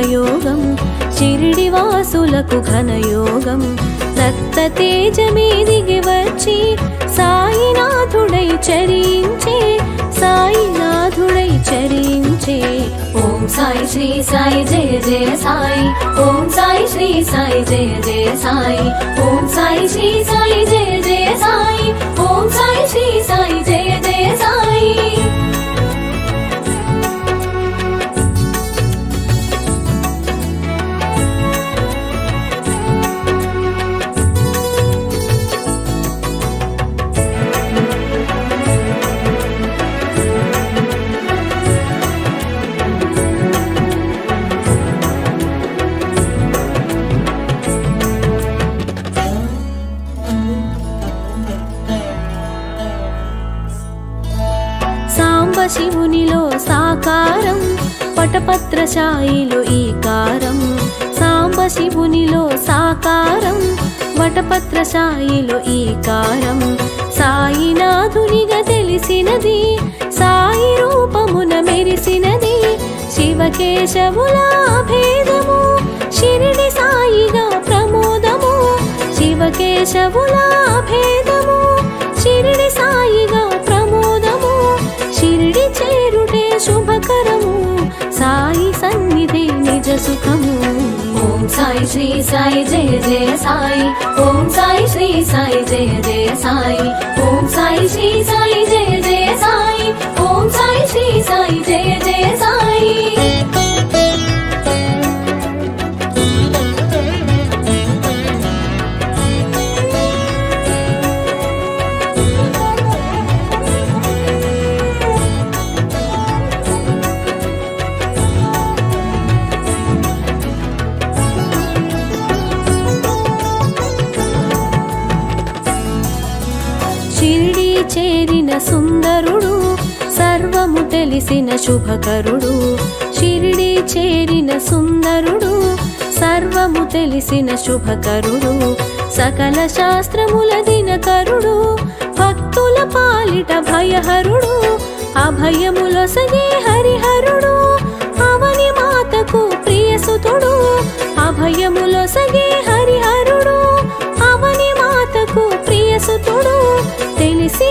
కనులకు శుభయోగం షిరిడి వాసులకు ఘనయోగం. రక్త తేజమే దిగి వచ్చి సాయినాథుడై చరించే సాయినాథుడై చరించే. ఓం సాయి శ్రీ సాయి జయ జయ సాయి. ఓం సాయి శ్రీ సాయి జయ జయ సాయి. ఓం సాయి శ్రీ సాయి జయ జయ సాయి. ఓం సాయి శ్రీ సాయి జయ జయ సాయి. శివునిలో సాకారం వటపత్రశాయిలో ఈకారం. సాంబ శివునిలో సాకారం వటపత్రశాయిలో ఈకారం. సాయినాథునిగా తెలిసినది సాయి రూపమున మెరిసినది శివకేశవుల భేదము షిరిడి సాయిగా ప్రమోదము శివకేశవుల భేదము షిరిడి సాయిగా చేరుటే శుభకరము. సాయి సన్నిధి నిజ సుఖము. ఓం సాయి శ్రీ సాయి జయ జయ సాయి. ఓం సాయి శ్రీ సాయి జయ జయ సాయి. ఓం సాయి శ్రీ సాయి జయ జయ సాయి. ఓం సాయి శ్రీ సాయి జయ జయ సాయి. చేరిన సుందరుడు సర్వము తెలిసిన శుభకరుడు. షిరిడి చేరిన సుందరుడు సర్వము తెలిసిన శుభకరుడు. సకల శాస్త్రముల దినకరుడు భక్తుల పాలిట భయహరుడు. అభయములొసగే హరిహరుడు అవని మాతకు ప్రియసుతుడు అభయములొసగే హరిహరుడు అవని మాతకు ప్రియసుతుడు తెలిసి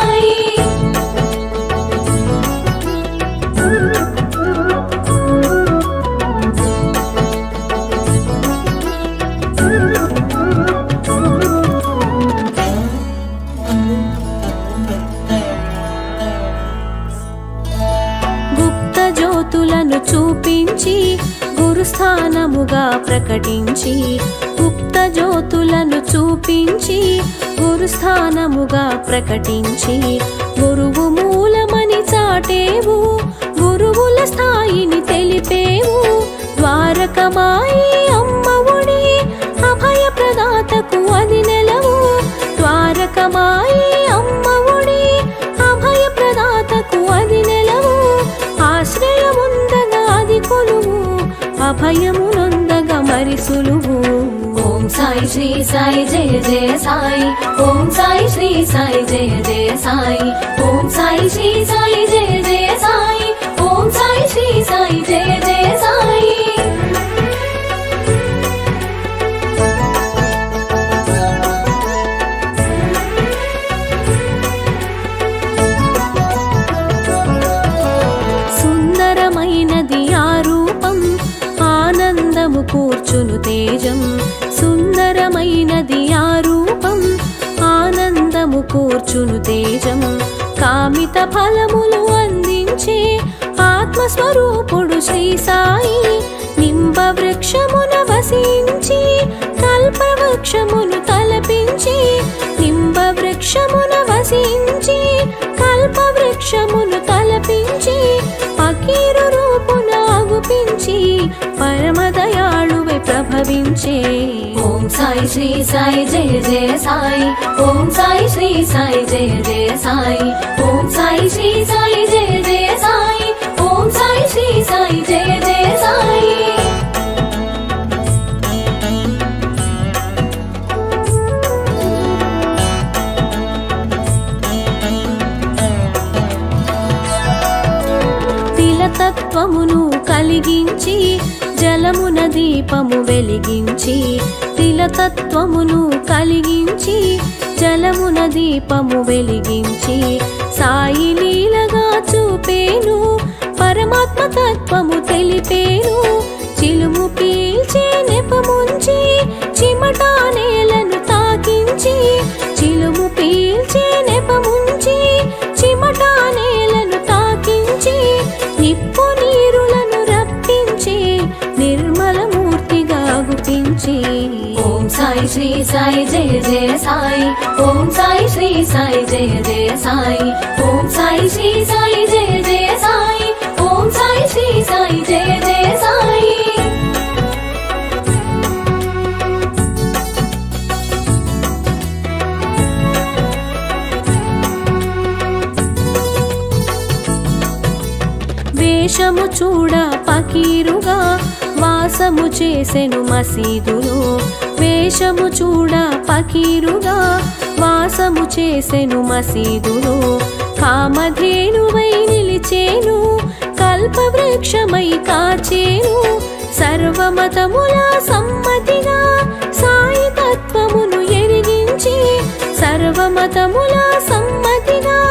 చూపించి గురుస్థానముగా ప్రకటించి గుప్త జ్యోతులను చూపించి గురుస్థానముగా ప్రకటించి గురువు సాయి జయ జయ సాయి ఓం సాయి శ్రీ సాయి జయ జయ సాయి ఓం సాయి శ్రీ సాయి జయ జయ సాయి ఓం సాయి శ్రీ సాయి జయ జయ సాయి సుందరమైనది ఆ రూపం ఆనందము కూర్చును తేజం తేజం కామిత ఫలములు అందించే ఆత్మస్వరూపుడు శ్రీ సాయి. నింబ వృక్షమున వసించి కల్పవృక్షమును తలపించి నింబ వృక్షమున వసించి కల్పవృక్షమును తలపించి పకీరు రూపున అగుపించి పరమదయాళువై ప్రభవించే సాయి శ్రీ సాయి జయ జయ సాయి. ఓం సాయి శ్రీ సాయి జయ జయ సాయి. ఓం సాయి శ్రీ సాయి జయ జయ సాయి. ఓం సాయి శ్రీ సాయి జయ జయ సాయి. తిలతత్వమును కలిగించి జలమున దీపము వెలిగించి తిలతత్వమును కలిగించి జలమున దీపము వెలిగించి సాయి లీలగా చూపేను పరమాత్మ తత్వము తెలిపేను చిలుము పీల్చే నెపముంచి చిమటా నేలను తాకించి చిలుము పీల్చే శ్రీ సాయి జయ జయ సాయి. ఓం సాయి శ్రీ సాయి జయ జయ సాయి. ఓం సాయి శ్రీ సాయి జయ జయ సాయి. ఓం సాయి శ్రీ సాయి జయ జయ సాయి. వేషము చూడ పకీరుగా వాసము చేసెను మసీదులో. వేషము చూడ పకీరుగా వాసము చేసెను మసీదులో. కామధేనువై నిలిచేను కల్పవృక్షమై కాచేను. సర్వమతముల సమ్మతిగా సాయి తత్వమును ఎరిగించి సర్వమతముల సమ్మతిగా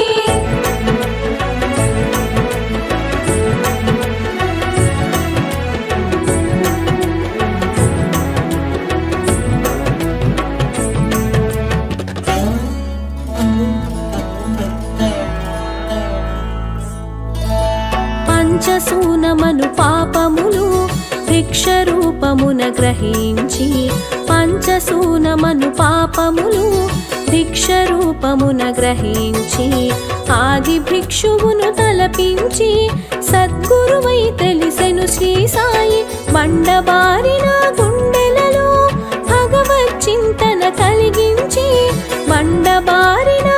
పంచసూనమను పాపములు భిక్ష రూపమున గ్రహించి పంచసూనమను పాపములు భిక్ష రూపమున గ్రహించి ఆది భిక్షువును తలపించి సద్గురువై తెలిసెను శ్రీ సాయి బండబారిన గుండెలలో భగవత్ చింతన కలిగించి బండబారిన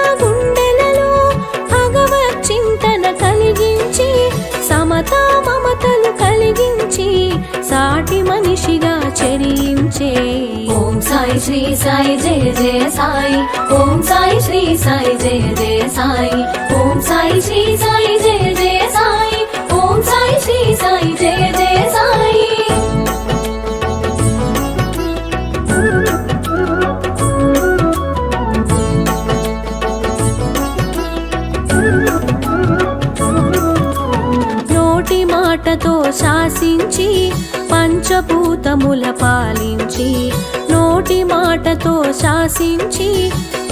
ఓం సాయి శ్రీ సాయి జయ జయ సాయి. ఓం సాయి శ్రీ సాయి జయ జయ సాయి. ఓం సాయి శ్రీ సాయి జయ జయ సాయి. ఓం సాయి శ్రీ సాయి జయ జయ సాయి. నోటి మాటతో శాసించి పంచభూతముల పాలి మాటతో శాసించి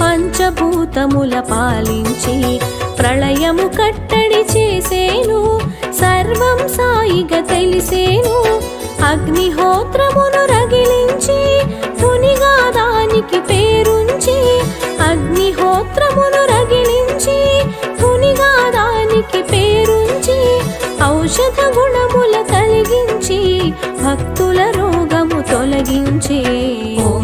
పంచభూతముల పాలించి ప్రళయము కట్టడి చేసేను సర్వం సాయిగా తెలిసేను. అగ్నిహోత్రమును రగిలించి మునిగా దానికి పేరుంచి అగ్నిహోత్రమును రగిలించి మునిగా దానికి పేరుంచి ఔషధ గుణముల కలిగించి భక్తుల రోగము తొలగించి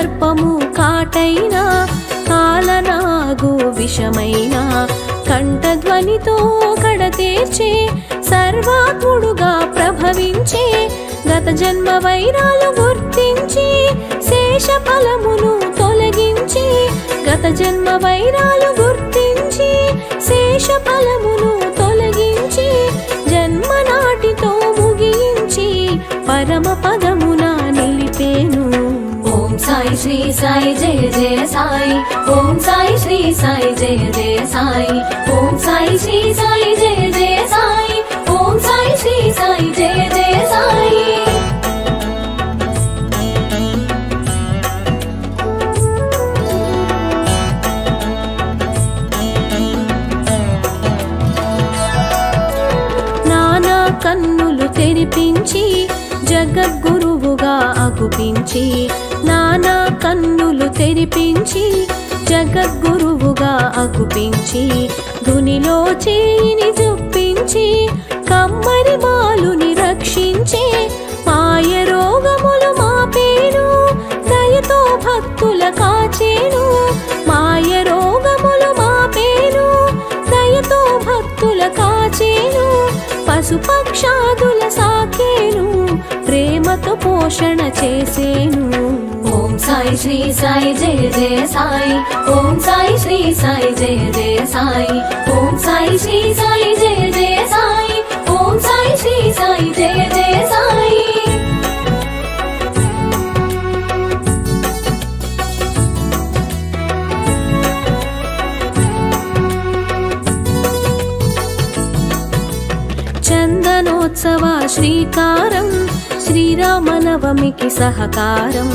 సర్పము కాటైన కాలనాగు విషమైన కంఠధ్వనితో కడతీర్చే సర్వాత్ముడుగా ప్రభవించే గత జన్మ వైరాలు గుర్తించి శేష ఫలమును తొలగించి గత జన్మ వైరాలు గుర్తించి శేష ఫలమును తొలగించి జన్మ నాటితో ముగించి పరమ పదమున సాయి శ్రీ సాయి జయ జయ సాయి. ఓం సాయి శ్రీ సాయి జయ జయ సాయి. ఓం సాయి శ్రీ సాయి జయ జయ సాయి. ఓం సాయి శ్రీ సాయి జయ జయ సాయి. నానా కన్నులు తెరిపించి జగద్గురువుగా అగుపించి నానా కన్నులు తెరిపించి జగద్గురువుగా అగుపించి ధునిలో చేయిని జొప్పించి కమ్మరి బాలుని రక్షించే మాయ రోగములు మాపేను దయతో భక్తుల కాచేను. మాయ రోగములు మాపేను దయతో భక్తుల కాచేను. పశుపక్షాదుల సాకేను ప్రేమతో పోషణ చేసేను. ఓం సాయి శ్రీ సాయి జయ జయ సాయి ఓం సాయి శ్రీ సాయి జయ జయ సాయి ఓం సాయి శ్రీ సాయి జయ జయ సాయి ఓం సాయి శ్రీ సాయి జయ జయ సాయి చందనోత్సవ శ్రీకారం శ్రీరామనవమికి సహకారం।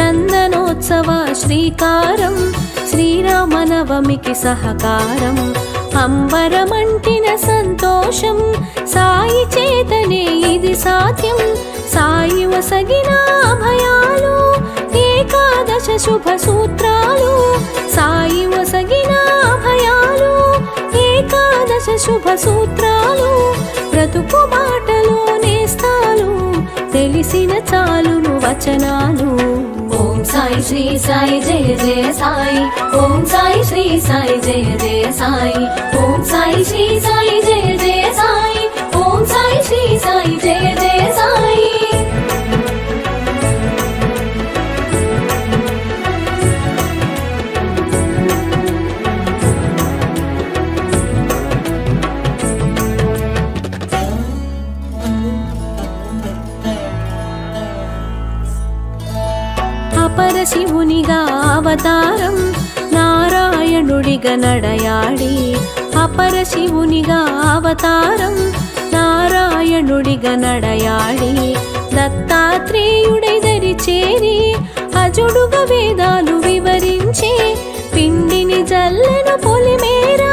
చందనోత్సవ శ్రీకారం శ్రీరామనవమికి సహకారం. అంబరమంటిన సంతోషం సాయి చేతనే ఇది సాధ్యం. సాయి వసగిన అభయాలు ఏకాదశ శుభ సూత్రాలు. సాయి వసగిన అభయాలు ఏకాదశ శుభ సూత్రాలు. బ్రతుకు తెలిసిన చాలును వచనాలు. ఓం సాయి శ్రీ సాయి జయ జయ సాయి. ఓం సాయి శ్రీ సాయి జయ జయ సాయి. ఓం సాయి శ్రీ సాయి జయ జయ సాయి. ఓం సాయి శ్రీ సాయి జయ జయ సాయి. అవతారం నారాయణుడిగా నడయాడి అపర శివునిగా అవతారం నారాయణుడిగా నడయాడి దత్తాత్రేయుడై దరి చేరి అజుడుగా వేదాలు వివరించే పిండిని జల్లెను పొలిమేరా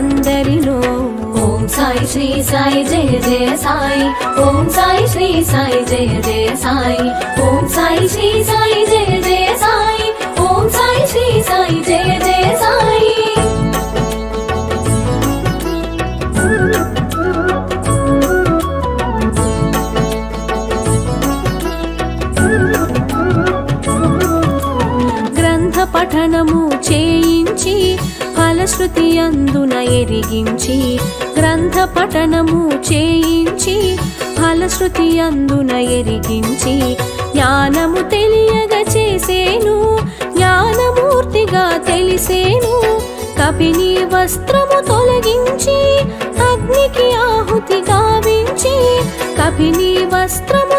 అందరిలో. ఓం సాయి శ్రీ సాయి జయ జయ సాయి. ఓం సాయి శ్రీ సాయి జయ జయ సాయి. ఓం సాయి శ్రీ సాయి శృతి అందున ఎరిగించి గ్రంథ పఠనము చేయించి ఫలశ్రుతి అందున ఎరిగించి జ్ఞానము తెలియగా చేసేను జ్ఞానమూర్తిగా తెలిసేను కపిని వస్త్రము తొలగించి అగ్నికి ఆహుతి గావించి కపిని వస్త్రము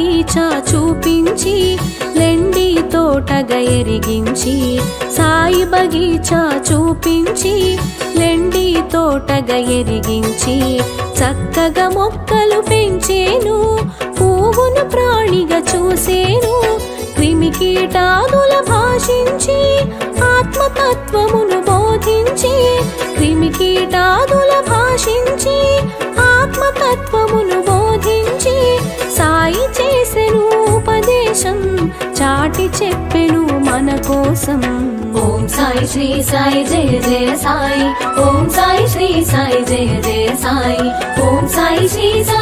సాయి బగీచా చూపించి లెండి తోటగ ఎరిగించి సాయి బగీచా చూపించి లెండి తోటగ ఎరిగించి చక్కగా మొక్కలు పెంచేను పువ్వును ప్రాణిగా చూసేను క్రిమికీటాదుల భాషించి ఆత్మతత్వమును బోధించి క్రిమికీటాదుల భాషించి ఆత్మతత్వమును బోధించి సాయి చేసెను ఉపదేశం చాటి చెప్పెను మన కోసం. ఓం సాయి శ్రీ సాయి జయ జయ సాయి. ఓం సాయి శ్రీ సాయి జయ జయ సాయి. ఓం సాయి శ్రీ సాయి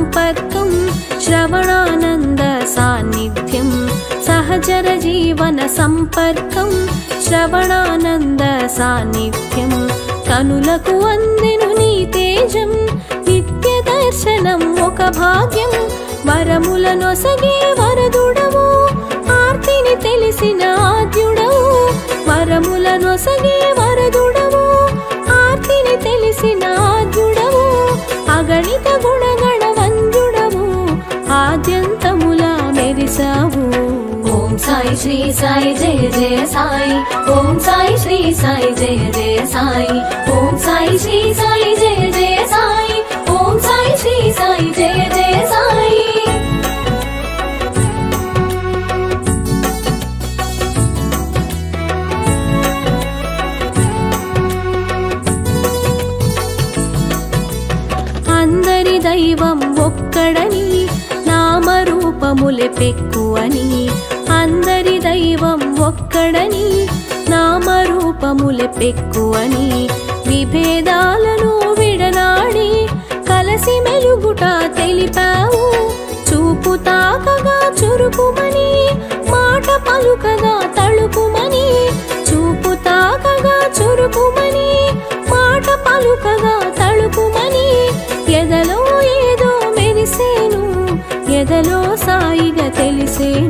సంపర్కం శ్రవణానంద సాన్నిధ్యం సహచర జీవన సంపర్కం శ్రవణానంద సాన్నిధ్యం. కనులకు అందెను నీ తేజం నిత్య దర్శనం ఒక భాగ్యం. వరముల నొసగే వరదుడవు ఆర్తిని తెలిసిన ఆద్యుడవు. వరముల శ్రీ సాయి జయ జయ సాయి. ఓం సాయి శ్రీ సాయి జయ జయ సాయి. ఓం సాయి శ్రీ సాయి జయ జయ సాయి. ఓం సాయి శ్రీ సాయి జయ జయ సాయి. అందరి దైవం ఒక్కడని నామరూపములే పెక్కువని. అందరి దైవం ఒక్కడని నామరూపములే పెక్కువని విభేదాలను విడనాడి కలసి మెలుగుట తెలిపావు చూపు తాకగా చురుకుమని మాట పలుకగా తళుకుమని చూపు తాకగా చురుకుమని మాట పలుకగా తళుకుమని ఎదలో ఏదో మెరిసేను ఎదలో సాయిగా తెలిసేను.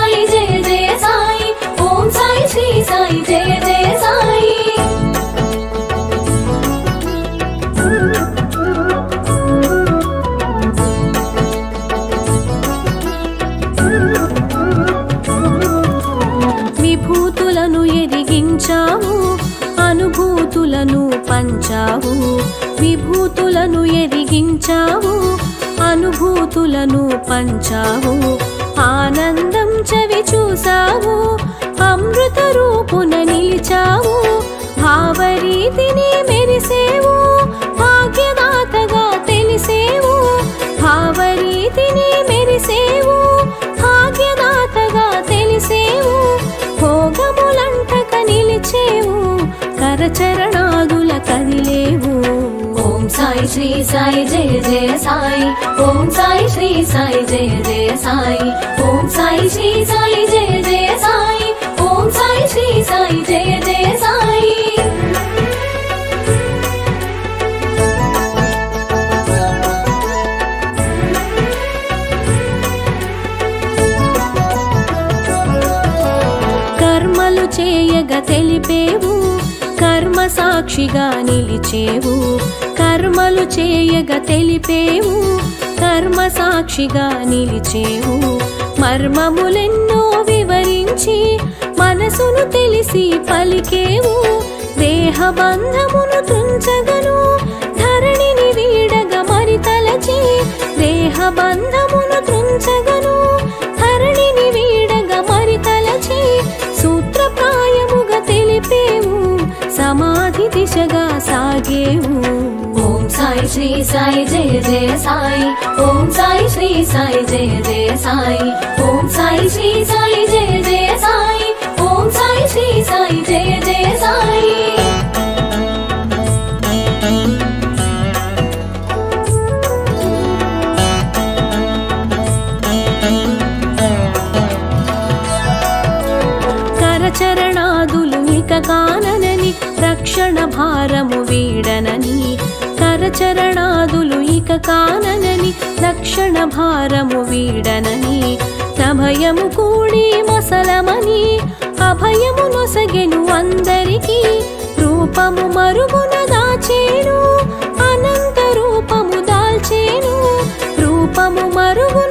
విభూతులను అనుభూతులను పంచావు. ఆనందం చవి చూసా సాయి జయ జయ సాయి. ఓం సాయి శ్రీ సాయి జయ జయ సాయి. ఓం సాయి శ్రీ సాయి జయ జయ సాయి. ఓం సాయి శ్రీ సాయి జయ జయ సాయి. కర్మలు చేయగా తెలిపేవు. సాక్షిగా నిలిచేవు. కర్మలు చేయగ తెలిపేవు. కర్మ సాక్షిగా నిలిచేవు. మర్మములెన్నో వివరించి మనసును తెలిసి పలికేవు. దేహ బంధమును తుంచగను. ధరణిని వీడగ మరి తలచి దేహ బంధమును తుంచగను. ధరణి సమాధి దిశగా సాగేవు ఓం సాయి శ్రీ సాయి జయ జయ సాయి ఓం సాయి శ్రీ సాయి జయ జయ సాయి ఓం సాయి శ్రీ సాయి జయ జయ సాయి ఓం సాయి శ్రీ సాయి జయ జయ సాయి కరచరణాదులు ఇక కాననని రక్షణ భారము వీడనని కరచరణాదులు ఇక కాననని రక్షణ భారము వీడనని నభయము కూడి మసలమని అభయము నొసగెను అందరికీ రూపము మరుగున దాచేను అనంత రూపము దాల్చేను రూపము మరుగున